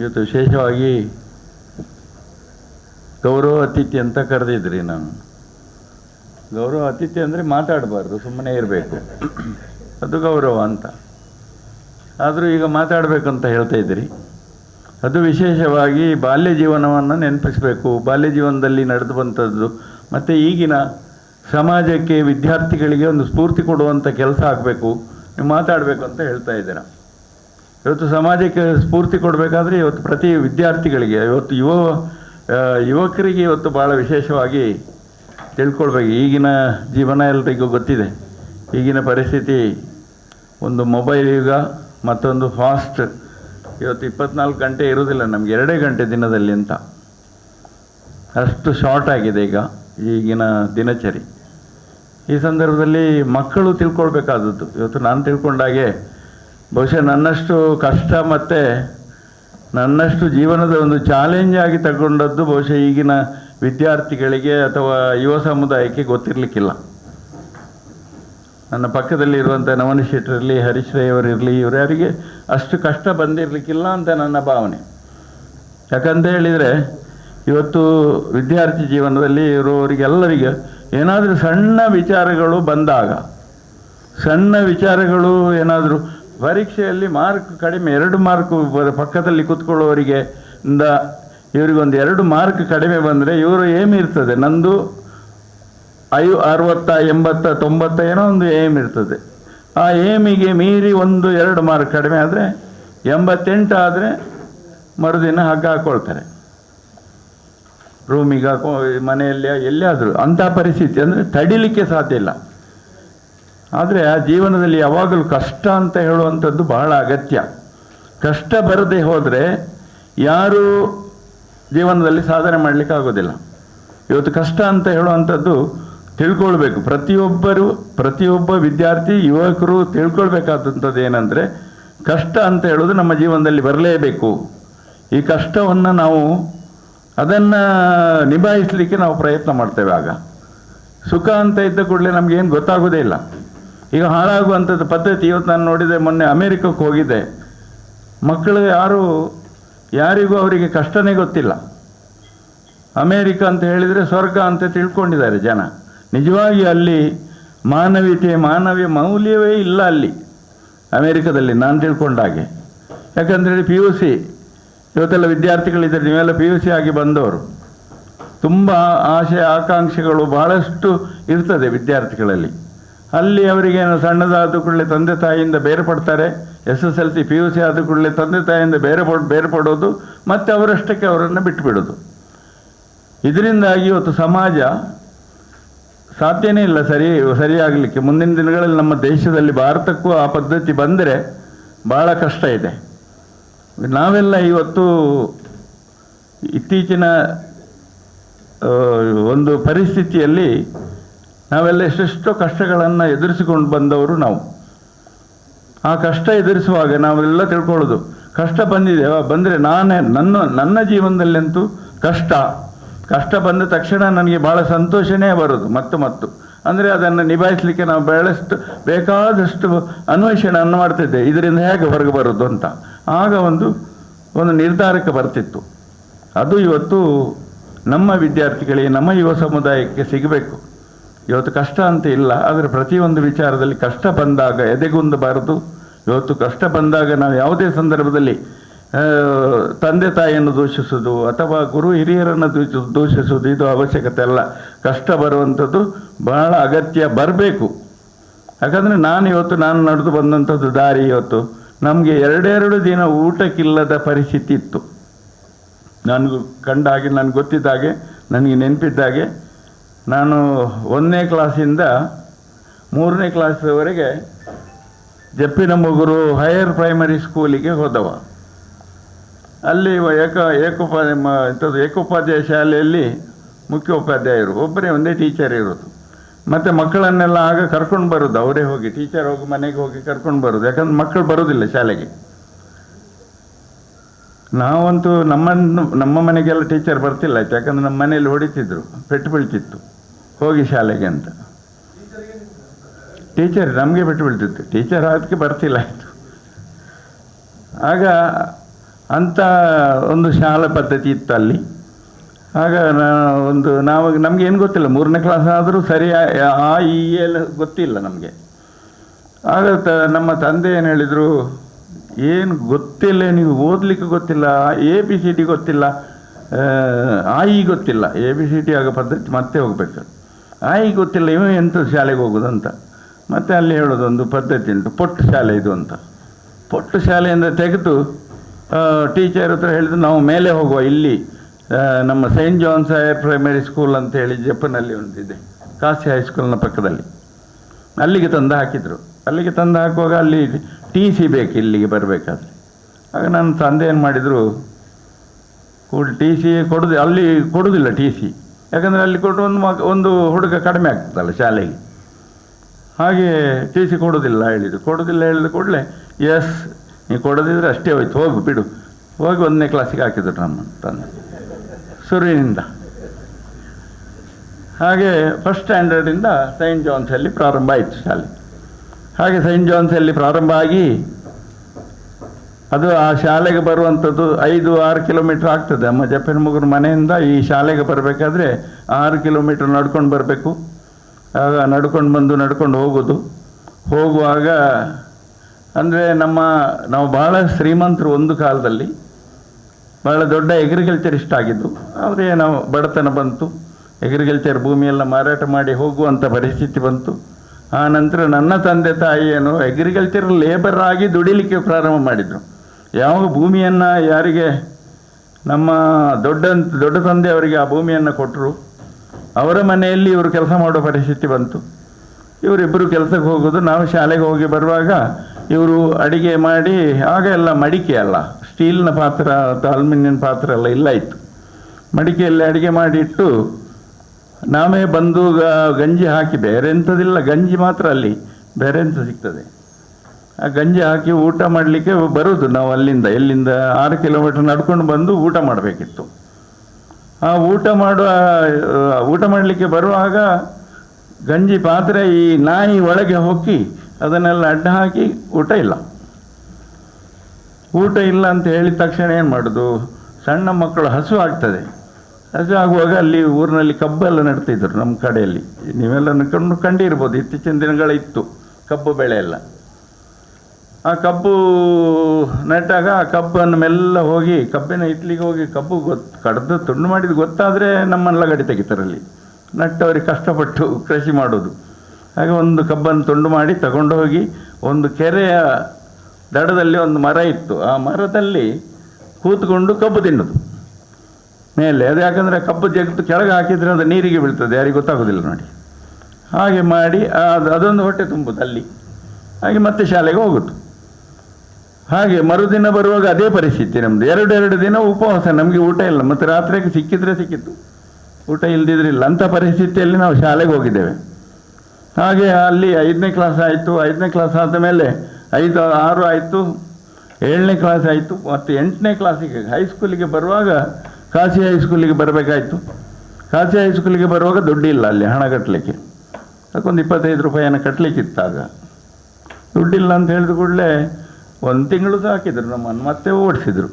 ಇವತ್ತು ವಿಶೇಷವಾಗಿ ಗೌರವ ಅತಿಥಿ ಅಂತ ಕರೆದಿದ್ರಿ ನಾನು. ಗೌರವ ಅತಿಥಿ ಅಂದರೆ ಮಾತಾಡಬಾರ್ದು, ಸುಮ್ಮನೆ ಇರಬೇಕು. ಅದು ಗೌರವ ಅಂತ. ಆದರೂ ಈಗ ಮಾತಾಡಬೇಕಂತ ಹೇಳ್ತಾ ಇದ್ದೀರಿ. ಅದು ವಿಶೇಷವಾಗಿ ಬಾಲ್ಯ ಜೀವನವನ್ನು ನೆನಪಿಸಬೇಕು. ಬಾಲ್ಯ ಜೀವನದಲ್ಲಿ ನಡೆದು ಬಂಥದ್ದು ಮತ್ತು ಈಗಿನ ಸಮಾಜಕ್ಕೆ ವಿದ್ಯಾರ್ಥಿಗಳಿಗೆ ಒಂದು ಸ್ಫೂರ್ತಿ ಕೊಡುವಂಥ ಕೆಲಸ ಆಗಬೇಕು. ನೀವು ಮಾತಾಡಬೇಕು ಅಂತ ಹೇಳ್ತಾ ಇದ್ದೀರಾ. ಇವತ್ತು ಸಮಾಜಕ್ಕೆ ಸ್ಫೂರ್ತಿ ಕೊಡಬೇಕಾದ್ರೆ ಇವತ್ತು ಪ್ರತಿ ವಿದ್ಯಾರ್ಥಿಗಳಿಗೆ, ಇವತ್ತು ಯುವ ಯುವಕರಿಗೆ ಇವತ್ತು ಭಾಳ ವಿಶೇಷವಾಗಿ ತಿಳ್ಕೊಳ್ಬೇಕು. ಈಗಿನ ಜೀವನ ಎಲ್ರಿಗೂ ಗೊತ್ತಿದೆ. ಈಗಿನ ಪರಿಸ್ಥಿತಿ, ಒಂದು ಮೊಬೈಲ್ ಯುಗ, ಮತ್ತೊಂದು ಫಾಸ್ಟ್. ಇವತ್ತು ಇಪ್ಪತ್ನಾಲ್ಕು ಗಂಟೆ ಇರೋದಿಲ್ಲ ನಮಗೆ ಎರಡೇ ಗಂಟೆ ದಿನದಲ್ಲಿ ಅಂತ. ಅಷ್ಟು ಶಾರ್ಟ್ ಆಗಿದೆ ಈಗ ಈಗಿನ ದಿನಚರಿ. ಈ ಸಂದರ್ಭದಲ್ಲಿ ಮಕ್ಕಳು ತಿಳ್ಕೊಳ್ಬೇಕಾದದ್ದು. ಇವತ್ತು ನಾನು ತಿಳ್ಕೊಂಡಾಗೆ ಬಹುಶಃ ನನ್ನಷ್ಟು ಕಷ್ಟ ಮತ್ತು ನನ್ನಷ್ಟು ಜೀವನದ ಒಂದು ಚಾಲೆಂಜ್ ಆಗಿ ತಗೊಂಡದ್ದು ಬಹುಶಃ ಈಗಿನ ವಿದ್ಯಾರ್ಥಿಗಳಿಗೆ ಅಥವಾ ಯುವ ಸಮುದಾಯಕ್ಕೆ ಗೊತ್ತಿರಲಿಕ್ಕಿಲ್ಲ. ನನ್ನ ಪಕ್ಕದಲ್ಲಿ ಇರುವಂಥ ನವನಿ ಶೆಟ್ಟರಿರಲಿ ಹರೀಶ್ ರೈ ಅವರಿರಲಿ ಇವರ್ಯಾರಿಗೆ ಅಷ್ಟು ಕಷ್ಟ ಬಂದಿರಲಿಕ್ಕಿಲ್ಲ ಅಂತ ನನ್ನ ಭಾವನೆ. ಯಾಕಂತ ಹೇಳಿದರೆ ಇವತ್ತು ವಿದ್ಯಾರ್ಥಿ ಜೀವನದಲ್ಲಿ ಇರುವವರಿಗೆಲ್ಲರಿಗೆ ಏನಾದರೂ ಸಣ್ಣ ವಿಚಾರಗಳು ಬಂದಾಗ, ಸಣ್ಣ ವಿಚಾರಗಳು ಏನಾದರೂ ಪರೀಕ್ಷೆಯಲ್ಲಿ ಮಾರ್ಕ್ ಕಡಿಮೆ, ಎರಡು ಮಾರ್ಕ್ ಪಕ್ಕದಲ್ಲಿ ಕೂತ್ಕೊಳ್ಳೋರಿಗೆ ಇಂದ ಇವರಿಗೊಂದು ಎರಡು ಮಾರ್ಕ್ ಕಡಿಮೆ ಬಂದರೆ ಇವರು ಏಮ್ ಇರ್ತದೆ. ನಂದು ಐ ಅರವತ್ತ, ಎಂಬತ್ತ, ತೊಂಬತ್ತ ಏನೋ ಒಂದು ಏಮ್ ಇರ್ತದೆ. ಆ ಏಮಿಗೆ ಮೀರಿ ಒಂದು, ಎರಡು ಮಾರ್ಕ್ ಕಡಿಮೆ ಆದರೆ ಎಂಬತ್ತೆಂಟು ಆದರೆ ಮರುದಿನ ಹಗ್ಗ ಹಾಕ್ಕೊಳ್ತಾರೆ ರೂಮಿಗೆ ಹಾಕೋ, ಮನೆಯಲ್ಲಿ, ಎಲ್ಲಿಯಾದರೂ, ಅಂಥ ಪರಿಸ್ಥಿತಿ. ಅಂದರೆ ತಡಿಲಿಕ್ಕೆ ಸಾಧ್ಯ ಇಲ್ಲ. ಆದರೆ ಆ ಜೀವನದಲ್ಲಿ ಯಾವಾಗಲೂ ಕಷ್ಟ ಅಂತ ಹೇಳುವಂಥದ್ದು ಬಹಳ ಅಗತ್ಯ. ಕಷ್ಟ ಬರದೆ ಹೋದರೆ ಯಾರೂ ಜೀವನದಲ್ಲಿ ಸಾಧನೆ ಮಾಡಲಿಕ್ಕೆ ಆಗೋದಿಲ್ಲ. ಇವತ್ತು ಕಷ್ಟ ಅಂತ ಹೇಳುವಂಥದ್ದು ತಿಳ್ಕೊಳ್ಬೇಕು. ಪ್ರತಿಯೊಬ್ಬರು, ಪ್ರತಿಯೊಬ್ಬ ವಿದ್ಯಾರ್ಥಿ, ಯುವಕರು ತಿಳ್ಕೊಳ್ಬೇಕಾದಂಥದ್ದು ಏನಂದರೆ ಕಷ್ಟ ಅಂತ ಹೇಳೋದು ನಮ್ಮ ಜೀವನದಲ್ಲಿ ಬರಲೇಬೇಕು. ಈ ಕಷ್ಟವನ್ನು ನಾವು ಅದನ್ನು ನಿಭಾಯಿಸಲಿಕ್ಕೆ ನಾವು ಪ್ರಯತ್ನ ಮಾಡ್ತೇವೆ ಆಗ. ಸುಖ ಅಂತ ಇದ್ದ ಕೂಡಲೇ ನಮಗೇನು ಗೊತ್ತಾಗೋದೇ ಇಲ್ಲ. ಈಗ ಹಾಳಾಗುವಂಥದ್ದು ಪದ್ಧತಿ ಇವತ್ತು ನಾನು ನೋಡಿದೆ, ಮೊನ್ನೆ ಅಮೇರಿಕಕ್ಕೆ ಹೋಗಿದ್ದೆ. ಮಕ್ಕಳು ಯಾರು, ಯಾರಿಗೂ ಅವರಿಗೆ ಕಷ್ಟನೇ ಗೊತ್ತಿಲ್ಲ. ಅಮೇರಿಕ ಅಂತ ಹೇಳಿದರೆ ಸ್ವರ್ಗ ಅಂತ ತಿಳ್ಕೊಂಡಿದ್ದಾರೆ ಜನ. ನಿಜವಾಗಿ ಅಲ್ಲಿ ಮಾನವೀಯತೆ, ಮಾನವೀಯ ಮೌಲ್ಯವೇ ಇಲ್ಲ ಅಲ್ಲಿ, ಅಮೇರಿಕದಲ್ಲಿ ನಾನು ತಿಳ್ಕೊಂಡಾಗೆ ಯಾಕಂದರೆ ಪಿ ಯು ಸಿ ಇವತ್ತೆಲ್ಲ ವಿದ್ಯಾರ್ಥಿಗಳಿದ್ದಾರೆ, ನೀವೆಲ್ಲ ಪಿ ಯು ಸಿ ಆಗಿ ಬಂದವರು. ತುಂಬ ಆಸೆ ಆಕಾಂಕ್ಷೆಗಳು ಬಹಳಷ್ಟು ಇರ್ತದೆ ವಿದ್ಯಾರ್ಥಿಗಳಲ್ಲಿ. ಅಲ್ಲಿ ಅವರಿಗೇನು ಸಣ್ಣದಾದ ಕೂಡಲೇ ತಂದೆ ತಾಯಿಯಿಂದ ಬೇರೆ ಪಡ್ತಾರೆ S S L C P U C ಆದ ಕೂಡಲೇ ತಂದೆ ತಾಯಿಯಿಂದ ಬೇರೆ ಪಡ್ ಬೇರೆ ಪಡೋದು ಮತ್ತು ಅವರಷ್ಟಕ್ಕೆ ಅವರನ್ನು ಬಿಟ್ಟುಬಿಡೋದು. ಇದರಿಂದಾಗಿ ಇವತ್ತು ಸಮಾಜ ಸಾಧ್ಯನೇ ಇಲ್ಲ ಸರಿ, ಸರಿಯಾಗಲಿಕ್ಕೆ. ಮುಂದಿನ ದಿನಗಳಲ್ಲಿ ನಮ್ಮ ದೇಶದಲ್ಲಿ ಭಾರತಕ್ಕೂ ಆ ಪದ್ಧತಿ ಬಂದರೆ ಭಾಳ ಕಷ್ಟ ಇದೆ. ನಾವೆಲ್ಲ ಇವತ್ತು ಇತ್ತೀಚಿನ ಒಂದು ಪರಿಸ್ಥಿತಿಯಲ್ಲಿ ನಾವೆಲ್ಲ ಎಷ್ಟೆಷ್ಟೋ ಕಷ್ಟಗಳನ್ನು ಎದುರಿಸಿಕೊಂಡು ಬಂದವರು ನಾವು. ಆ ಕಷ್ಟ ಎದುರಿಸುವಾಗ ನಾವೆಲ್ಲ ತಿಳ್ಕೊಳ್ಳೋದು, ಕಷ್ಟ ಬಂದಿದೆ ಬಂದರೆ ನಾನೇ, ನನ್ನ ನನ್ನ ಜೀವನದಲ್ಲಂತೂ ಕಷ್ಟ. ಕಷ್ಟ ಬಂದ ತಕ್ಷಣ ನನಗೆ ಭಾಳ ಸಂತೋಷನೇ ಬರೋದು, ಮತ್ತು ಮತ್ತು. ಅಂದರೆ ಅದನ್ನು ನಿಭಾಯಿಸಲಿಕ್ಕೆ ನಾವು ಬಹಳಷ್ಟು, ಬೇಕಾದಷ್ಟು ಅನ್ವೇಷಣೆಯನ್ನು ಮಾಡ್ತಿದ್ದೆ. ಇದರಿಂದ ಹೇಗೆ ಹೊರಗೆ ಬರೋದು ಅಂತ. ಆಗ ಒಂದು ಒಂದು ನಿರ್ಧಾರಕ್ಕೆ ಬರ್ತಿತ್ತು. ಅದು ಇವತ್ತು ನಮ್ಮ ವಿದ್ಯಾರ್ಥಿಗಳಿಗೆ, ನಮ್ಮ ಯುವ ಸಮುದಾಯಕ್ಕೆ ಸಿಗಬೇಕು. ಇವತ್ತು ಕಷ್ಟ ಅಂತ ಇಲ್ಲ, ಆದರೆ ಪ್ರತಿಯೊಂದು ವಿಚಾರದಲ್ಲಿ ಕಷ್ಟ ಬಂದಾಗ ಎದೆಗುಂದಬಾರದು ಇವತ್ತು ಕಷ್ಟ ಬಂದಾಗ ನಾವು ಯಾವುದೇ ಸಂದರ್ಭದಲ್ಲಿ ತಂದೆ ತಾಯಿಯನ್ನು ದೂಷಿಸುವುದು ಅಥವಾ ಗುರು ಹಿರಿಯರನ್ನು ದೂಷ, ದೂಷಿಸುವುದು ಇದು ಅವಶ್ಯಕತೆ ಅಲ್ಲ. ಕಷ್ಟ ಬರುವಂಥದ್ದು ಬಹಳ ಅಗತ್ಯ ಬರಬೇಕು. ಯಾಕಂದರೆ ನಾನು ಇವತ್ತು ನಾನು ನಡೆದು ಬಂದಂಥದ್ದು ದಾರಿ ಇವತ್ತು. ನಮಗೆ ಎರಡೆರಡು ದಿನ ಊಟಕ್ಕಿಲ್ಲದ ಪರಿಸ್ಥಿತಿ ಇತ್ತು. ನನಗೂ ಕಂಡ ಹಾಗೆ ನನಗೆ ಗೊತ್ತಿದ್ದ ಹಾಗೆ, ನನಗೆ ನೆನಪಿದ್ದಾಗೆ ನಾನು ಒಂದನೇ ಕ್ಲಾಸಿಂದ ಮೂರನೇ ಕ್ಲಾಸ್ವರೆಗೆ ಜಪ್ಪಿನ ಮುಗುರು ಹೈಯರ್ ಪ್ರೈಮರಿ ಸ್ಕೂಲಿಗೆ ಹೋದವ. ಅಲ್ಲಿ ಏಕ ಏಕೋಪಾಧ್ಯ ಎಂಥದ್ದು ಏಕೋಪಾಧ್ಯಾಯ ಶಾಲೆಯಲ್ಲಿ ಮುಖ್ಯೋಪಾಧ್ಯಾಯರು, ಒಬ್ಬರೇ ಒಂದೇ ಟೀಚರ್ ಇರೋದು. ಮತ್ತು ಮಕ್ಕಳನ್ನೆಲ್ಲ ಆಗ ಕರ್ಕೊಂಡು ಬರೋದು, ಅವರೇ ಹೋಗಿ ಟೀಚರ್ ಹೋಗಿ ಮನೆಗೆ ಹೋಗಿ ಕರ್ಕೊಂಡು ಬರೋದು. ಯಾಕಂದ್ರೆ ಮಕ್ಕಳು ಬರೋದಿಲ್ಲ ಶಾಲೆಗೆ. ನಾವಂತೂ ನಮ್ಮನ್ನು, ನಮ್ಮ ಮನೆಗೆಲ್ಲ ಟೀಚರ್ ಬರ್ತಿಲ್ಲ ಯಾಕಂದ್ರೆ ನಮ್ಮ ಮನೆಯಲ್ಲಿ ಹೊಡಿತಿದ್ರು, ಪೆಟ್ಟು ಬೀಳ್ತಿತ್ತು, ಹೋಗಿ ಶಾಲೆಗೆ ಅಂತ. ಟೀಚರ್ ನಮಗೆ ಪೆಟ್ಟು ಬೀಳ್ತಿತ್ತು ಟೀಚರ್ ಅದಕ್ಕೆ ಬರ್ತಿಲ್ಲ ಆಯಿತು. ಆಗ ಅಂಥ ಒಂದು ಶಾಲಾ ಪದ್ಧತಿ ಇತ್ತು ಅಲ್ಲಿ. ಆಗ ನಾ ಒಂದು ನಾವು ಏನು ಗೊತ್ತಿಲ್ಲ, ಮೂರನೇ ಕ್ಲಾಸ್ ಆದರೂ ಸರಿ, ಆ- ಆ, ಈ ಎಲ್ಲ ಗೊತ್ತಿಲ್ಲ ನಮಗೆ. ಆಗ ತ, ನಮ್ಮ ತಂದೆ ಏನು ಹೇಳಿದರು ಏನು ಗೊತ್ತಿಲ್ಲ ನೀವು ಓದಲಿಕ್ಕೆ ಗೊತ್ತಿಲ್ಲ ಎ ಬಿ ಸಿ ಡಿ ಗೊತ್ತಿಲ್ಲ ಆ, ಆ ಇ ಗೊತ್ತಿಲ್ಲ. ಎ ಬಿ ಸಿ ಡಿ ಆಗ ಪದ್ಧತಿ ಮತ್ತೆ ಹೋಗ್ಬೇಕು. ಆಯಿ ಗೊತ್ತಿಲ್ಲ ಇವ ಎಂಥ ಶಾಲೆಗೆ ಹೋಗೋದು ಅಂತ ಮತ್ತೆ ಅಲ್ಲಿ ಹೇಳೋದೊಂದು ಪದ್ಧತಿ ಉಂಟು ಪೊಟ್ಟು ಶಾಲೆ ಇದು ಅಂತ. ಪೊಟ್ಟು ಶಾಲೆಯಿಂದ ತೆಗೆದು ಟೀಚರ್ ಹತ್ರ ಹೇಳಿದ್ರು ನಾವು ಮೇಲೆ ಹೋಗುವ ಇಲ್ಲಿ ನಮ್ಮ saint John's higher primary school ಅಂತ ಹೇಳಿ ಜಪ್ಪನಲ್ಲಿ ಒಂದಿದೆ ಕಾಸಿ ಹೈಸ್ಕೂಲ್ನ ಪಕ್ಕದಲ್ಲಿ. ಅಲ್ಲಿಗೆ ತಂದು ಹಾಕಿದರು. ಅಲ್ಲಿಗೆ ತಂದು ಹಾಕುವಾಗ ಅಲ್ಲಿ ಟಿ ಸಿ ಬೇಕು, ಇಲ್ಲಿಗೆ ಬರಬೇಕಾದ್ರೆ. ಆಗ ನನ್ನ ತಂದೆ ಏನು ಮಾಡಿದರು ಕೂಡ ಟಿ ಸಿ ಕೊಡೋದು, ಅಲ್ಲಿ ಕೊಡೋದಿಲ್ಲ ಟಿ ಸಿ. ಯಾಕಂದರೆ ಅಲ್ಲಿ ಕೊಟ್ಟು ಒಂದು ಮಗ, ಒಂದು ಹುಡುಗ ಕಡಿಮೆ ಆಗ್ತದಲ್ಲ ಶಾಲೆಗೆ. ಹಾಗೆ ಟಿ ಸಿ ಕೊಡೋದಿಲ್ಲ ಹೇಳಿದರು. ಕೊಡೋದಿಲ್ಲ ಹೇಳಿದ ಕೂಡಲೇ, ಎಸ್ ನೀವು ಕೊಡೋದಿದ್ರೆ ಅಷ್ಟೇ ಹೋಯ್ತು, ಹೋಗು, ಬಿಡು. ಹೋಗಿ ಒಂದನೇ ಕ್ಲಾಸಿಗೆ ಹಾಕಿದ್ರು ನಮ್ಮ ತಂದೆ. ಶುರುವಿನಿಂದ ಹಾಗೆ ಫಸ್ಟ್ ಸ್ಟ್ಯಾಂಡರ್ಡಿಂದ ಸೈಂಟ್ ಜಾನ್ಸಲ್ಲಿ ಪ್ರಾರಂಭ ಆಯಿತು ಶಾಲೆ. ಹಾಗೆ ಸೈಂಟ್ ಜಾನ್ಸಲ್ಲಿ ಪ್ರಾರಂಭ ಆಗಿ ಅದು ಆ ಶಾಲೆಗೆ ಬರುವಂಥದ್ದು ಐದು, ಆರು ಕಿಲೋಮೀಟ್ರ್ ಆಗ್ತದೆ. ನಮ್ಮ ಜಪ್ಪನ ಮುಗುರು ಮನೆಯಿಂದ ಈ ಶಾಲೆಗೆ ಬರಬೇಕಾದ್ರೆ ಆರು ಕಿಲೋಮೀಟ್ರ್ ನಡ್ಕೊಂಡು ಬರಬೇಕು. ಆಗ ನಡ್ಕೊಂಡು ಬಂದು ನಡ್ಕೊಂಡು ಹೋಗೋದು. ಹೋಗುವಾಗ ಅಂದರೆ ನಮ್ಮ, ನಾವು ಭಾಳ ಶ್ರೀಮಂತರು ಒಂದು ಕಾಲದಲ್ಲಿ. ಭಾಳ ದೊಡ್ಡ ಎಗ್ರಿಕಲ್ಚರಿಸ್ಟ್ ಆಗಿದ್ದು. ಆದರೆ ನಾವು ಬಡತನ ಬಂತು. ಎಗ್ರಿಕಲ್ಚರ್ ಭೂಮಿಯೆಲ್ಲ ಮಾರಾಟ ಮಾಡಿ ಹೋಗುವಂಥ ಪರಿಸ್ಥಿತಿ ಬಂತು. ಆ ನಂತರ ನನ್ನ ತಂದೆ ತಾಯಿಯನ್ನು ಅಗ್ರಿಕಲ್ಚರ್ ಲೇಬರ್ ಆಗಿ ದುಡಿಲಿಕ್ಕೆ ಪ್ರಾರಂಭ ಮಾಡಿದರು. ಯಾವ ಭೂಮಿಯನ್ನು ಯಾರಿಗೆ ನಮ್ಮ ದೊಡ್ಡ ದೊಡ್ಡ ತಂದೆಯವರಿಗೆ ಆ ಭೂಮಿಯನ್ನು ಕೊಟ್ಟರು ಅವರ ಮನೆಯಲ್ಲಿ ಇವರು ಕೆಲಸ ಮಾಡೋ ಪರಿಸ್ಥಿತಿ ಬಂತು. ಇವರಿಬ್ಬರು ಕೆಲಸಕ್ಕೆ ಹೋಗೋದು, ನಾವು ಶಾಲೆಗೆ ಹೋಗಿ ಬರುವಾಗ ಇವರು ಅಡಿಗೆ ಮಾಡಿ, ಆಗ ಎಲ್ಲ ಮಡಿಕೆ ಅಲ್ಲ ಸ್ಟೀಲ್ನ ಪಾತ್ರ, ಅಥವಾ ಅಲ್ಯೂಮಿನಿಯಂ ಪಾತ್ರ ಎಲ್ಲ ಇಲ್ಲ ಇತ್ತು. ಮಡಿಕೆಯಲ್ಲಿ ಅಡಿಗೆ ಮಾಡಿಟ್ಟು ನಾವೇ ಬಂದು ಗಂಜಿ ಹಾಕಿ ಬೇರೆ ಎಂಥದಿಲ್ಲ, ಗಂಜಿ ಮಾತ್ರ ಅಲ್ಲಿ, ಬೇರೆ ಎಂಥ ಸಿಗ್ತದೆ? ಆ ಗಂಜಿ ಹಾಕಿ ಊಟ ಮಾಡಲಿಕ್ಕೆ ಬರೋದು, ನಾವು ಅಲ್ಲಿಂದ, ಎಲ್ಲಿಂದ ಆರು ಕಿಲೋಮೀಟರ್ ನಡ್ಕೊಂಡು ಬಂದು ಊಟ ಮಾಡಬೇಕಿತ್ತು. ಆ ಊಟ ಮಾಡುವ, ಊಟ ಮಾಡಲಿಕ್ಕೆ ಬರುವಾಗ ಗಂಜಿ ಪಾತ್ರೆ ಈ ನಾಯಿ ಒಳಗೆ ಹೊಕ್ಕಿ ಅದನ್ನೆಲ್ಲ ಅಡ್ಡ ಹಾಕಿ ಊಟ ಇಲ್ಲ. ಊಟ ಇಲ್ಲ ಅಂತ ಹೇಳಿದ ತಕ್ಷಣ ಏನು ಮಾಡೋದು? ಸಣ್ಣ ಮಕ್ಕಳು ಹಸು ಆಗ್ತದೆ. ಹಸು ಆಗುವಾಗ ಅಲ್ಲಿ ಊರಿನಲ್ಲಿ ಕಬ್ಬೆಲ್ಲ ನೆಡ್ತಿದ್ರು ನಮ್ಮ ಕಡೆಯಲ್ಲಿ. ನೀವೆಲ್ಲ ಕಂಡು ಕಂಡಿರ್ಬೋದು, ಇತ್ತೀಚಿನ ದಿನಗಳಿತ್ತು ಕಬ್ಬು ಬೆಳೆ ಎಲ್ಲ. ಆ ಕಬ್ಬು ನೆಟ್ಟಾಗ ಆ ಕಬ್ಬನ್ನು ಮೆಲ್ಲ ಹೋಗಿ, ಕಬ್ಬಿನ ಇಟ್ಲಿಗೆ ಹೋಗಿ ಕಬ್ಬು ಗೊತ್ತು ಕಡ್ದು ತುಂಡು ಮಾಡಿದ್ದು ಗೊತ್ತಾದರೆ ನಮ್ಮನ್ನು ಗಡಿ ತೆಗಿತಾರಲ್ಲಿ ನಟ್ಟವರಿಗೆ ಕಷ್ಟಪಟ್ಟು ಕೃಷಿ ಮಾಡೋದು. ಹಾಗೆ ಒಂದು ಕಬ್ಬನ್ನು ತುಂಡು ಮಾಡಿ ತಗೊಂಡು ಹೋಗಿ ಒಂದು ಕೆರೆಯ ದಡದಲ್ಲಿ ಒಂದು ಮರ ಇತ್ತು. ಆ ಮರದಲ್ಲಿ ಕೂತ್ಕೊಂಡು ಕಬ್ಬು ತಿನ್ನೋದು. ಮೇಲೆ. ಅದು ಯಾಕಂದರೆ ಕಬ್ಬು ಜಗ್ದು ಕೆಳಗೆ ಹಾಕಿದರೆ ಅದು ನೀರಿಗೆ ಬೀಳ್ತದೆ. ಯಾರಿಗೆ ಗೊತ್ತಾಗೋದಿಲ್ಲ ನೋಡಿ. ಹಾಗೆ ಮಾಡಿ ಅದು, ಅದೊಂದು ಹೊಟ್ಟೆ ತುಂಬುದು ಅಲ್ಲಿ. ಹಾಗೆ ಮತ್ತೆ ಶಾಲೆಗೆ ಹೋಗುದು. ಹಾಗೆ ಮರುದಿನ ಬರುವಾಗ ಅದೇ ಪರಿಸ್ಥಿತಿ ನಮ್ಮದು ಎರಡು ದಿನ ಉಪವಾಸ. ನಮಗೆ ಊಟ ಇಲ್ಲ. ಮತ್ತು ರಾತ್ರಿಗೆ ಸಿಕ್ಕಿದ್ರೆ ಸಿಕ್ಕಿತ್ತು ಊಟ ಇಲ್ದಿದ್ರಿಲ್ಲ ಅಂಥ ಪರಿಸ್ಥಿತಿಯಲ್ಲಿ ನಾವು ಶಾಲೆಗೆ ಹೋಗಿದ್ದೇವೆ. ಹಾಗೆ ಅಲ್ಲಿ ಐದನೇ ಕ್ಲಾಸ್ ಆಯಿತು. ಐದನೇ ಕ್ಲಾಸ್ ಆದ ಮೇಲೆ ಐದು, ಆರು ಆಯಿತು. ಏಳನೇ ಕ್ಲಾಸ್ ಆಯಿತು. ಮತ್ತು ಎಂಟನೇ ಕ್ಲಾಸಿಗೆ, ಹೈಸ್ಕೂಲಿಗೆ ಬರುವಾಗ ಕಾಶಿ ಹೈಸ್ಕೂಲಿಗೆ ಬರಬೇಕಾಯಿತು. ಕಾಶಿ ಹೈಸ್ಕೂಲಿಗೆ ಬರುವಾಗ ದುಡ್ಡಿಲ್ಲ ಅಲ್ಲಿ, ಹಣ ಕಟ್ಟಲಿಕ್ಕೆ ಅದಕ್ಕೊಂದು ಇಪ್ಪತ್ತೈದು ರೂಪಾಯಿಯನ್ನು ಕಟ್ಟಲಿಕ್ಕಿತ್ತಾಗ ದುಡ್ಡಿಲ್ಲ ಅಂತ ಹೇಳಿದ ಕೂಡಲೇ ಒಂದು ತಿಂಗಳು ಹಾಕಿದರು ನಮ್ಮನ್ನು ಮತ್ತೆ ಓಡಿಸಿದ್ರು.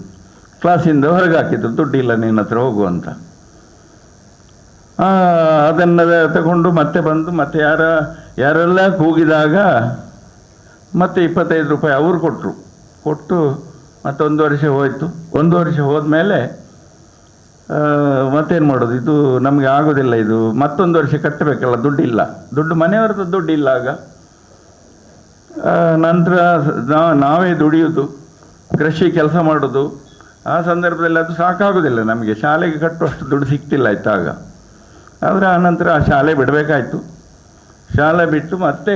ಕ್ಲಾಸಿಂದ ಹೊರಗೆ ಹಾಕಿದ್ರು, ದುಡ್ಡಿಲ್ಲ ನಿನ್ನ ಹತ್ರ ಹೋಗು ಅಂತ. ಅದನ್ನು ತಗೊಂಡು ಮತ್ತೆ ಬಂದು ಮತ್ತೆ ಯಾರ, ಯಾರೆಲ್ಲ ಕೂಗಿದಾಗ ಮತ್ತೆ ಇಪ್ಪತ್ತೈದು ರೂಪಾಯಿ ಅವರು ಕೊಟ್ಟರು ಕೊಟ್ಟು ಮತ್ತೊಂದು ವರ್ಷ ಹೋಯಿತು. ಒಂದು ವರ್ಷ ಹೋದ್ಮೇಲೆ ಮತ್ತೇನು ಮಾಡೋದು? ಇದು ನಮಗೆ ಆಗೋದಿಲ್ಲ ಇದು. ಮತ್ತೊಂದು ವರ್ಷ ಕಟ್ಟಬೇಕಲ್ಲ ದುಡ್ಡಿಲ್ಲ. ದುಡ್ಡು ಮನೆಯವ್ರದ್ದು ದುಡ್ಡಿಲ್ಲ ಆಗ. ನಂತರ ನಾವೇ ದುಡಿಯೋದು, ಕೃಷಿ ಕೆಲಸ ಮಾಡೋದು. ಆ ಸಂದರ್ಭದಲ್ಲಿ ಅದು ಸಾಕಾಗೋದಿಲ್ಲ ನಮಗೆ. ಶಾಲೆಗೆ ಕಟ್ಟುವಷ್ಟು ದುಡ್ಡು ಸಿಗ್ತಿಲ್ಲ ಆಯ್ತು ಆಗ ಆದರೆ ನಂತರ ಆ ಶಾಲೆ ಬಿಡಬೇಕಾಯ್ತು. ಶಾಲೆ ಬಿಟ್ಟು ಮತ್ತೆ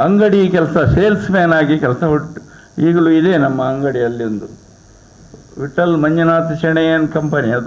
ಅಂಗಡಿ ಕೆಲಸ, ಸೇಲ್ಸ್ ಮ್ಯಾನ್ ಆಗಿ ಕೆಲಸ ಹುಟ್ಟು. ಈಗಲೂ ಇದೆ ನಮ್ಮ ಅಂಗಡಿಯಲ್ಲಿ ಒಂದು. ವಿಠಲ್ ಮಂಜುನಾಥ್ ಶೆಣೆಯನ್ ಕಂಪನಿ ಅದು